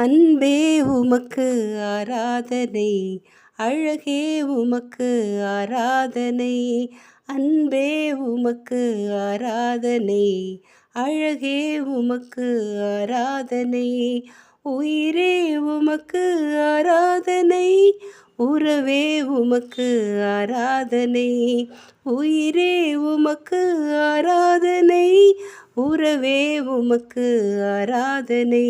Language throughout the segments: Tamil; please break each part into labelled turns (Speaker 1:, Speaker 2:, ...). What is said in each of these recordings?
Speaker 1: அன்பே உமக்கு ஆராதனை அழகே உமக்கு ஆராதனை அன்பே உமக்கு ஆராதனை அழகே உமக்கு ஆராதனை உயிரே உமக்கு ஆராதனை உறவே உமக்கு ஆராதனை உயிரே உமக்கு ஆராதனை உறவே உமக்கு ஆராதனை.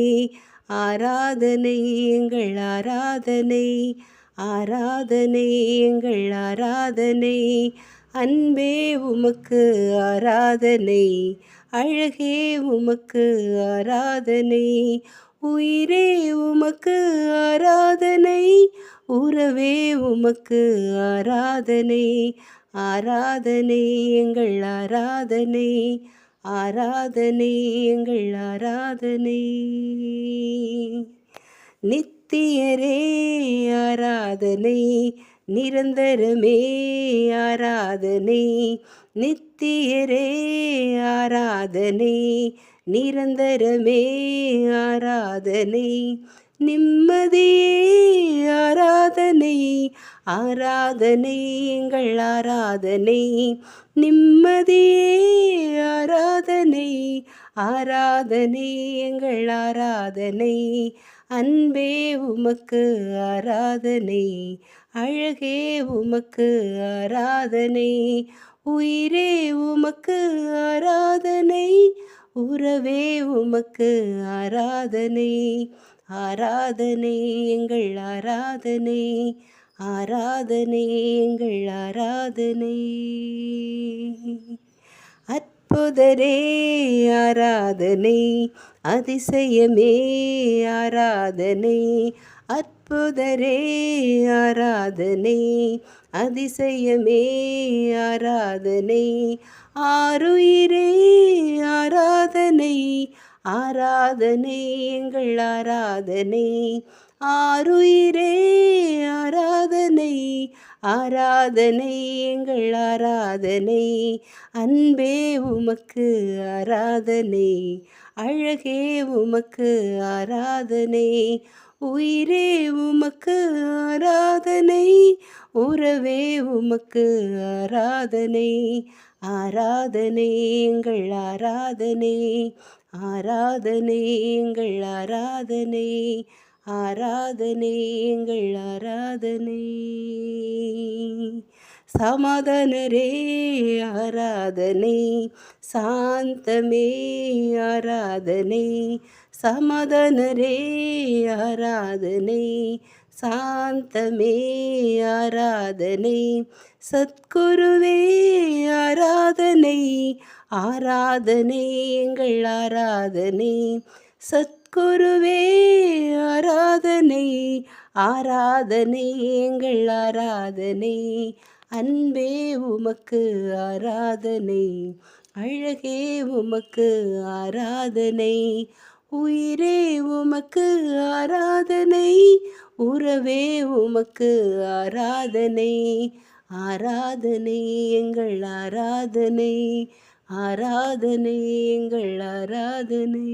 Speaker 1: ஆராதனை எங்கள் ஆராதனை ஆராதனை எங்கள் ஆராதனை. அன்பே உமக்கு ஆராதனை அழகே உமக்கு ஆராதனை. உயிரே உமக்கு ஆராதனை உறவே உமக்கு ஆராதனை. ஆராதனை எங்கள் ஆராதனை ஆராதனை எங்கள் ஆராதனை. நித்தியரே ஆராதனை. நிரந்தரமே ஆராதனை. நித்தியரே ஆராதனை. நிரந்தரமே ஆராதனை. நிம்மதியே ஆராதனை. ஆராதனை எங்கள் ஆராதனை. நிம்மதியே ஆரா ஆராதனை எங்கள் ஆராதனை. அன்பே உமக்கு ஆராதனை அழகே உமக்கு ஆராதனை. உயிரே உமக்கு ஆராதனை உறவே உமக்கு ஆராதனை. ஆராதனை எங்கள் ஆராதனை ஆராதனை எங்கள் ஆராதனை. அத் அற்புதரே ஆராதனை. அதிசயமே ஆராதனை. அற்புதரே ஆராதனை. அதிசயமே ஆராதனை. ஆறுயிரே ஆராதனை. ஆராதனை எங்கள் ஆராதனை. ஆறுயிரே ஆராதனை. ஆராதனை எங்கள் ஆராதனை. அன்பே உமக்கு ஆராதனை. அழகே உமக்கு ஆராதனை. உயிரே உமக்கு ஆராதனை. உறவே உமக்கு ஆராதனை. ஆராதனை எங்கள் ஆராதனை. ஆராதனை எங்கள் ஆராதனை. ஆராதனை எங்கள் ஆராதனை. சமாதானரே ஆராதனை. சாந்தமே ஆராதனை. சமாதானரே ஆராதனை. சாந்தமே ஆராதனை. சத்குருவே ஆராதனை. ஆராதனை எங்கள் ஆராதனை. சத் சத்குருவே ஆராதனை ஆராதனை எங்கள் ஆராதனை. அன்பே உமக்கு ஆராதனை அழகே உமக்கு ஆராதனை. உயிரே உமக்கு ஆராதனை உறவே உமக்கு ஆராதனை. ஆராதனை எங்கள் ஆராதனை. ஆராதனை எங்கள் ஆராதனை.